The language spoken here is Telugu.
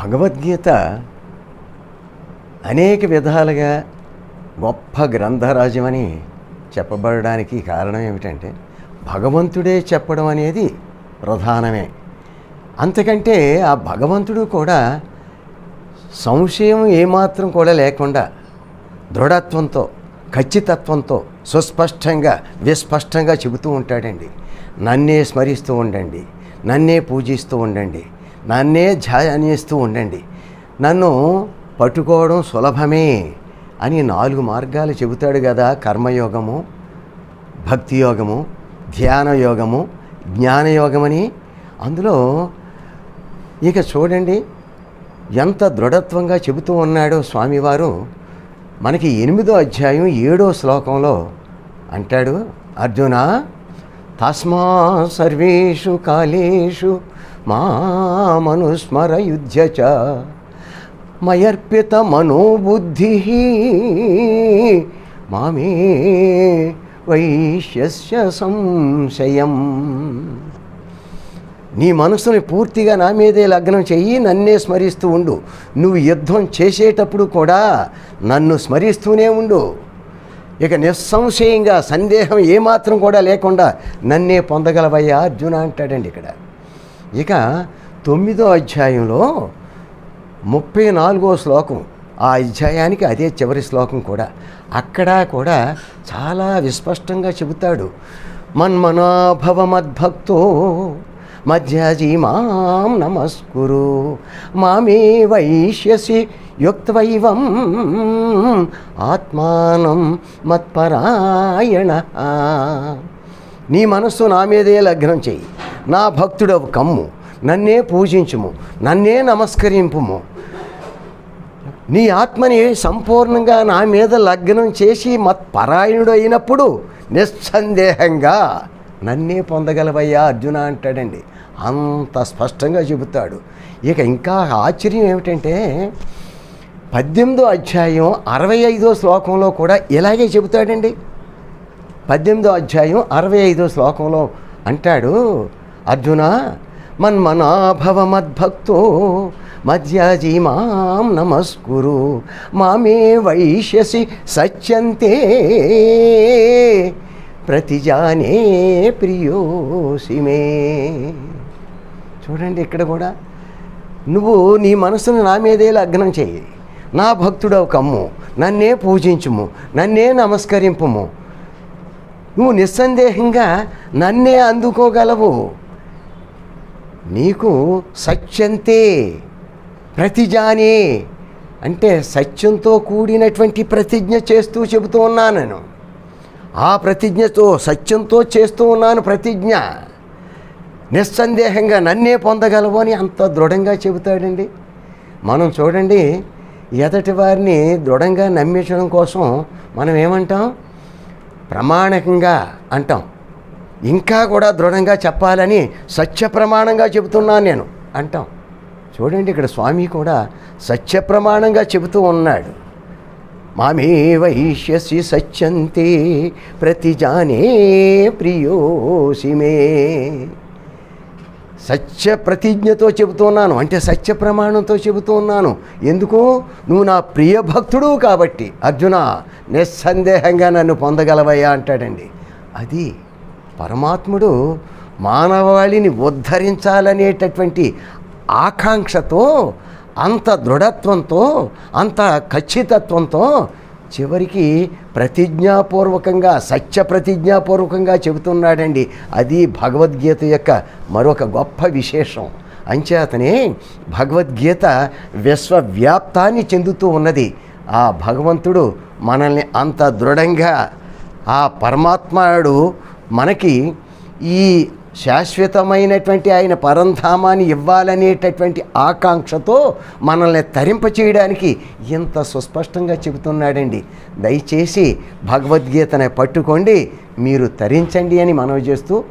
భగవద్గీత అనేక విధాలుగా గొప్ప గ్రంథరాజ్యమని చెప్పబడడానికి కారణం ఏమిటంటే భగవంతుడే చెప్పడం అనేది ప్రధానమే. అంతకంటే ఆ భగవంతుడు కూడా సంశయం ఏమాత్రం కూడా లేకుండా దృఢత్వంతో ఖచ్చితత్వంతో సుస్పష్టంగా విస్పష్టంగా చెబుతూ ఉంటాడండి. నన్నే స్మరిస్తూ ఉండండి. నన్నే పూజిస్తూ ఉండండి. నన్నే ధ్యానిస్తూ ఉండండి. నన్ను పట్టుకోవడం సులభమే అని నాలుగు మార్గాలు చెబుతాడు కదా కర్మయోగము భక్తి యోగము ధ్యాన యోగము జ్ఞానయోగమని. అందులో ఇక చూడండి ఎంత దృఢత్వంగా చెబుతూ ఉన్నాడో స్వామివారు మనకి ఎనిమిదో అధ్యాయం ఏడో శ్లోకంలో అంటాడు అర్జున తస్మా సర్వేషు కాలేషు మామనుస్మరయుధ్య చ మయర్పిత మనోబుద్ధి మామే వైశ్యస్య సంశయం. నీ మనసుని పూర్తిగా నా మీదే లగ్నం చెయ్యి నన్నే స్మరిస్తూ ఉండు. నువ్వు యుద్ధం చేసేటప్పుడు కూడా నన్ను స్మరిస్తూనే ఉండు. ఇక నిస్సంశయంగా సందేహం ఏమాత్రం కూడా లేకుండా నన్నే పొందగలవయ్యా అర్జున అంటాడండి ఇక్కడ. ఇక తొమ్మిదో అధ్యాయంలో ముప్పై నాలుగో శ్లోకం ఆ అధ్యాయానికి అదే చివరి శ్లోకం కూడా. అక్కడ కూడా చాలా విస్పష్టంగా చెబుతాడు మన్మనాభవ మద్భక్తో మాం నమస్కురు మామే వైష్యసి యుక్తవైవం ఆత్మానం మత్పరాయణ. నీ మనస్సు నా మీదే లగ్నం చెయ్యి నా భక్తుడవు కమ్ము. నన్నే పూజించుము. నన్నే నమస్కరింపుము. నీ ఆత్మని సంపూర్ణంగా నా మీద లగ్నం చేసి మత్పరాయణుడు అయినప్పుడు నిస్సందేహంగా నన్నే పొందగలవయ్యా అర్జున అంటాడండి. అంత స్పష్టంగా చెబుతాడు. ఇక ఇంకా ఆశ్చర్యం ఏమిటంటే పద్దెనిమిదో అధ్యాయం అరవై ఐదో శ్లోకంలో కూడా ఇలాగే చెబుతాడండి. పద్దెనిమిదో అధ్యాయం అరవై ఐదో శ్లోకంలో అంటాడు అర్జున మన్మనాభవ మద్భక్తో మధ్యాజీ మాం నమస్కురు మామే వైష్యసి సత్యంతే. ప్రతిజానే ప్రియోసిమే చూడండి ఇక్కడ కూడా నువ్వు నీ మనసును నా మీదే లగ్నం చేయి. నా భక్తుడవు కమ్ము. నన్నే పూజించుము. నన్నే నమస్కరింపుము. నువ్వు నిస్సందేహంగా నన్నే అందుకోగలవు. నీకు సత్యంతే ప్రతిజానే అంటే సత్యంతో కూడినటువంటి ప్రతిజ్ఞ చేస్తూ చెబుతూ ఉన్నాను నేను. ఆ ప్రతిజ్ఞతో సత్యంతో చేస్తూ ఉన్నాను ప్రతిజ్ఞ. నిస్సందేహంగా నన్నే పొందగలవు అని అంత దృఢంగా చెబుతాడండి. మనం చూడండి ఎదటి వారిని దృఢంగా నమ్మించడం కోసం మనం ఏమంటాం? ప్రమాణకంగా అంటాం. ఇంకా కూడా దృఢంగా చెప్పాలని సత్య ప్రమాణంగా చెబుతున్నాను నేను అంటాం. చూడండి ఇక్కడ స్వామి కూడా సత్య ప్రమాణంగా చెబుతూ ఉన్నాడు. మామే వైష్యసి సత్యంతే ప్రతిజానే ప్రియోసి మే సత్య ప్రతిజ్ఞతో చెబుతున్నాను అంటే సత్య ప్రమాణంతో చెబుతూ ఉన్నాను. ఎందుకు? నువ్వు నా ప్రియ భక్తుడు కాబట్టి. అర్జున నిస్సందేహంగా నన్ను పొందగలవయ్యా అంటాడండి. అది పరమాత్ముడు మానవాళిని ఉద్ధరించాలనేటటువంటి ఆకాంక్షతో అంత దృఢత్వంతో అంత ఖచ్చితత్వంతో చివరికి ప్రతిజ్ఞాపూర్వకంగా సత్య ప్రతిజ్ఞాపూర్వకంగా చెబుతున్నాడండి. అది భగవద్గీత యొక్క మరొక గొప్ప విశేషం. అంచేతనే భగవద్గీత విశ్వవ్యాప్తాన్ని చెందుతూ ఉన్నది. ఆ భగవంతుడు మనల్ని అంత దృఢంగా ఆ పరమాత్మాడు మనకి ఈ శాశ్వతమైనటువంటి ఆయన పరంధామాన్ని ఇవ్వాలనేటటువంటి ఆకాంక్షతో మనల్ని తరింప చేయడానికి ఇంత సుస్పష్టంగా చెబుతున్నాడండి. దయచేసి భగవద్గీతని పట్టుకోండి మీరు తరించండి అని మనవి చేస్తూ